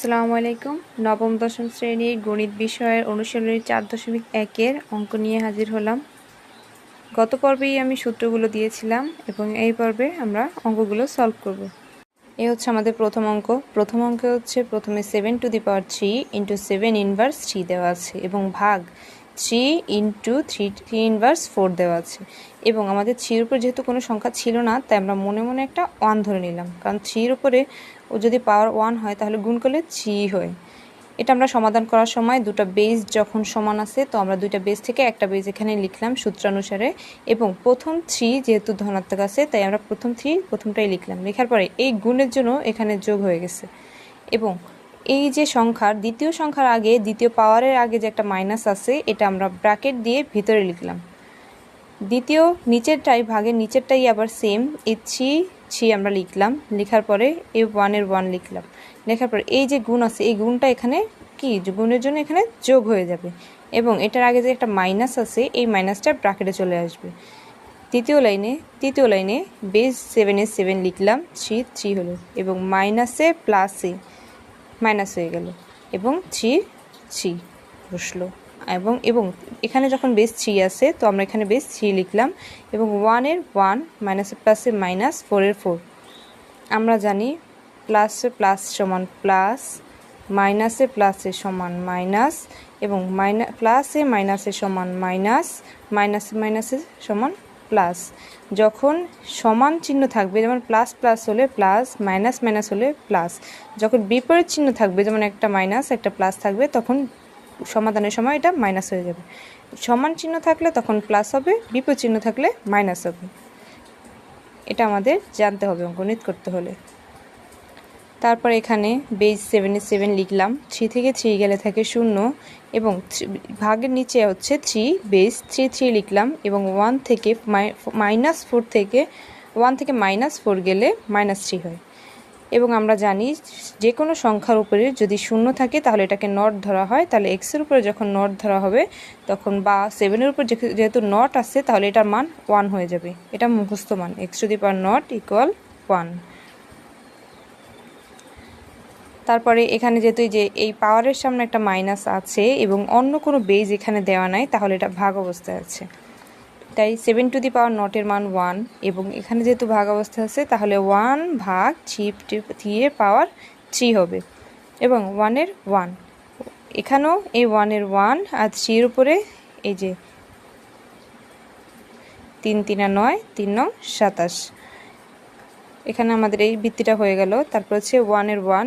আসসালামু আলাইকুম। নবম, দশম শ্রেণির গণিত বিষয়ের অনুশীলনী চার দশমিক একের অঙ্ক নিয়ে হাজির হলাম। গত পর্বেই আমি সূত্রগুলো দিয়েছিলাম এবং এই পর্বে আমরা অঙ্কগুলো সলভ করব। এ হচ্ছে আমাদের প্রথম অঙ্ক। প্রথম অঙ্কে হচ্ছে প্রথমে seven to the power three into seven inverse three দেওয়া আছে এবং ভাগ three into three three inverse four দেওয়া আছে। এবং আমাদের থ্রির উপর যেহেতু কোনো সংখ্যা ছিল না, তাই আমরা মনে মনে একটা ওয়ান ধরে নিলাম। কারণ থ্রির উপরে ও যদি পাওয়ার ওয়ান হয়, তাহলে গুণ করলে থ্রি হয়। এটা আমরা সমাধান করার সময় দুটো বেস যখন সমান আছে, তো আমরা দুইটা বেস থেকে একটা বেস এখানে লিখলাম সূত্রানুসারে। এবং প্রথম থ্রি যেহেতু ধনাত্মক আছে, তাই আমরা প্রথম থ্রি প্রথমটাই লিখলাম। লেখার পরে এই গুণের জন্য এখানে যোগ হয়ে গেছে। এবং এই যে সংখ্যার, দ্বিতীয় সংখ্যার আগে, দ্বিতীয় পাওয়ারের আগে যে একটা মাইনাস আছে, এটা আমরা ব্র্যাকেট দিয়ে ভিতরে লিখলাম। দ্বিতীয় নিচেরটাই, ভাগের নিচেরটাই আবার সেম এই থ্রি থ্রি আমরা লিখলাম। লেখার পরে এই ওয়ানের ওয়ান লিখলাম। লেখার পরে এই যে গুণ আছে, এই গুণটা এখানে কি? গুণের জন্য এখানে যোগ হয়ে যাবে। এবং এটার আগে যে একটা মাইনাস আছে, এই মাইনাসটা ব্র্যাকেটে চলে আসবে। তৃতীয় লাইনে তৃতীয় লাইনে বেস সেভেনে সেভেন লিখলাম। থ্রি থ্রি হলো। এবং মাইনাসে প্লাসে মাইনাস হয়ে গেল। এবং থ্রি থ্রি বসল। এবং এবং এখানে যখন বেস থ্রি আসে, তো আমরা এখানে বেস থ্রি লিখলাম এবং ওয়ানের ওয়ান মাইনাসে প্লাসে মাইনাস ফোরের ফোর আমরা জানি প্লাসে প্লাস সমান প্লাস মাইনাসে প্লাসে সমান মাইনাস এবং মাইনা প্লাসে মাইনাসে সমান মাইনাস মাইনাসে মাইনাসে সমান প্লাস যখন সমান চিহ্ন থাকবে, যেমন প্লাস প্লাস হলে প্লাস মাইনাস মাইনাস হলে প্লাস যখন বিপরীত চিহ্ন থাকবে, যেমন একটা মাইনাস একটা প্লাস থাকবে, তখন সমাধানের সময় এটা মাইনাস হয়ে যাবে। সমান চিহ্ন থাকলে তখন প্লাস হবে, বিপরীত চিহ্ন থাকলে মাইনাস হবে। এটা আমাদের জানতে হবে গণিত করতে হলে। তারপর এখানে বেজ সেভেনে সেভেন লিখলাম থ্রি থেকে থ্রি গেলে থাকে শূন্য, এবং ভাগের নিচে হচ্ছে থ্রি বেস থ্রি থ্রি লিখলাম, এবং ওয়ান থেকে মাইনাস ফোর থেকে ওয়ান থেকে মাইনাস ফোর গেলে মাইনাস থ্রি হয়। এবং আমরা জানি যে কোনো সংখ্যার উপরে যদি শূন্য থাকে, তাহলে এটাকে নট ধরা হয়। তাহলে এক্সের উপরে যখন নট ধরা হবে, তখন বা সেভেনের উপর যেহেতু নট আসছে তাহলে এটার মান ওয়ান হয়ে যাবে। এটা মুখস্থ মান এক্স যদি পার নট ইকুয়াল ওয়ান তারপরে এখানে যেহেতু যে এই পাওয়ারের সামনে একটা মাইনাস আছে এবং অন্য কোনো বেজ এখানে দেওয়া নাই, তাহলে এটা ভাগ অবস্থায় আছে। তাই সেভেন টু দি পাওয়ার নটের মান ওয়ান এবং এখানে যেহেতু ভাগ অবস্থা আছে, তাহলে ওয়ান ভাগ থ্রি থ্রি এর পাওয়ার থ্রি হবে এবং ওয়ানের ওয়ান এখানেও এই ওয়ানের ওয়ান আর থ্রির উপরে এই যে তিন, তিনা নয়, তিন নং সাতাশ। এখানে আমাদের এই বৃত্তিটা হয়ে গেল, তারপর হচ্ছে ওয়ানের ওয়ান